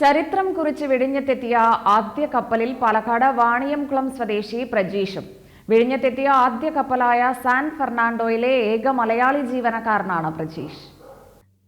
ചരിത്രം കുറിച്ച് വിഴിഞ്ഞത്തെത്തിയ ആദ്യ കപ്പലിൽ പാലക്കാട് വാണിയംകുളം സ്വദേശി പ്രജീഷും. വിഴിഞ്ഞത്തെത്തിയ ആദ്യ കപ്പലായ സാൻ ഫെർണാണ്ടോയിലെ ഏക മലയാളി ജീവനക്കാരനാണ് പ്രജീഷ്.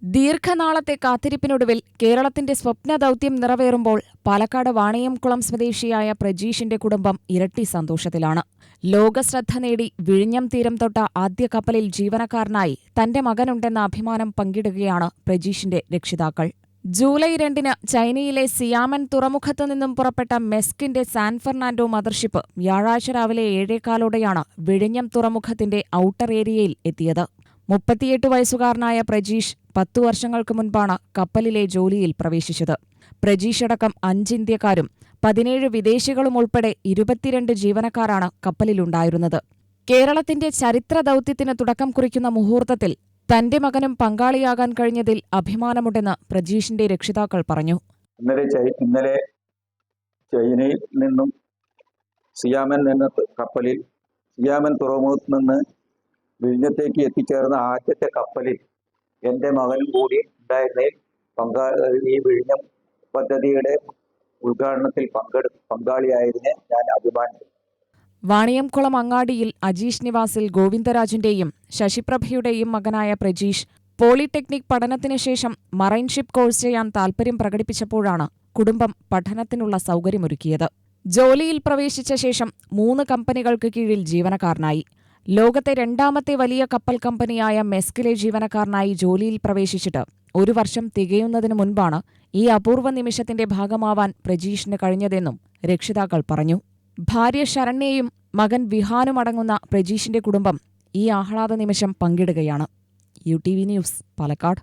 ദീർഘനാളത്തെ കാത്തിരിപ്പിനൊടുവിൽ കേരളത്തിന്റെ സ്വപ്ന ദൗത്യം നിറവേറുമ്പോൾ പാലക്കാട് വാണിയംകുളം സ്വദേശിയായ പ്രജീഷിന്റെ കുടുംബം ഇരട്ടി സന്തോഷത്തിലാണ്. ലോകശ്രദ്ധ നേടി വിഴിഞ്ഞം തീരം തൊട്ട ആദ്യ കപ്പലിൽ ജീവനക്കാരനായി തന്റെ മകനുണ്ടെന്ന അഭിമാനം പങ്കിടുകയാണ് പ്രജീഷിന്റെ രക്ഷിതാക്കൾ. ജൂലൈ രണ്ടിന് ചൈനയിലെ സിയാമൻ തുറമുഖത്തു നിന്നും പുറപ്പെട്ട മെസ്കിന്റെ സാൻ ഫെർണാൻഡോ മദർഷിപ്പ് വ്യാഴാഴ്ച രാവിലെ ഏഴേകാലോടെയാണ് വിഴിഞ്ഞം തുറമുഖത്തിന്റെ ഔട്ടർ ഏരിയയിൽ എത്തിയത്. മുപ്പത്തിയെട്ട് വയസ്സുകാരനായ പ്രജീഷ് പത്തു വർഷങ്ങൾക്ക് മുൻപാണ് കപ്പലിലെ ജോലിയിൽ പ്രവേശിച്ചത്. പ്രജീഷ് അടക്കം അഞ്ച് ഇന്ത്യക്കാരും പതിനേഴ് വിദേശികളും ഉൾപ്പെടെ ഇരുപത്തിരണ്ട് ജീവനക്കാരാണ് കപ്പലിലുണ്ടായിരുന്നത്. കേരളത്തിന്റെ ചരിത്ര ദൗത്യത്തിന് തുടക്കം കുറിക്കുന്ന മുഹൂർത്തത്തിൽ തന്റെ മകനും പങ്കാളിയാകാൻ കഴിഞ്ഞതിൽ അഭിമാനമുണ്ടെന്ന് പ്രജീഷിന്റെ രക്ഷിതാക്കൾ പറഞ്ഞു. ഇന്നലെ ഇന്നലെ ചൈനയിൽ നിന്നും സിയാമൻ എന്ന കപ്പലിൽ സിയാമൻ തുറമുഖത്ത് നിന്ന് വിഴിഞ്ഞത്തേക്ക് എത്തിച്ചേർന്ന ആദ്യത്തെ കപ്പലിൽ എന്റെ മകനും കൂടി ഉണ്ടായിരുന്നതിൽ പങ്കാ ഈ വിഴിഞ്ഞം പദ്ധതിയുടെ ഉദ്ഘാടനത്തിൽ പങ്കെടു പങ്കാളിയായതിനെ ഞാൻ അഭിമാനിക്കുന്നു. വാണിയംകുളം അങ്ങാടിയിൽ അജീഷ് നിവാസിൽ ഗോവിന്ദരാജിന്റെയും ശശിപ്രഭയുടെയും മകനായ പ്രജീഷ് പോളിടെക്നിക് പഠനത്തിനുശേഷം മറൈൻഷിപ്പ് കോഴ്സ് ചെയ്യാൻ താൽപര്യം പ്രകടിപ്പിച്ചപ്പോഴാണ് കുടുംബം പഠനത്തിനുള്ള സൗകര്യമൊരുക്കിയത്. ജോലിയിൽ പ്രവേശിച്ച ശേഷം മൂന്ന് കമ്പനികൾക്ക് കീഴിൽ ജീവനക്കാരനായി. ലോകത്തെ രണ്ടാമത്തെ വലിയ കപ്പൽ കമ്പനിയായ മെസ്കിലെ ജീവനക്കാരനായി ജോലിയിൽ പ്രവേശിച്ചിട്ട് ഒരു വർഷം തികയുന്നതിന് മുൻപാണ് ഈ അപൂർവ നിമിഷത്തിന്റെ ഭാഗമാവാൻ പ്രജീഷിന് കഴിഞ്ഞതെന്നും രക്ഷിതാക്കൾ പറഞ്ഞു. ഭാര്യ ശരണ്യയും മകൻ വിഹാനുമടങ്ങുന്ന പ്രജീഷിന്റെ കുടുംബം ഈ ആഹ്ലാദ നിമിഷം പങ്കിടുകയാണ്. U T V news Palakkad.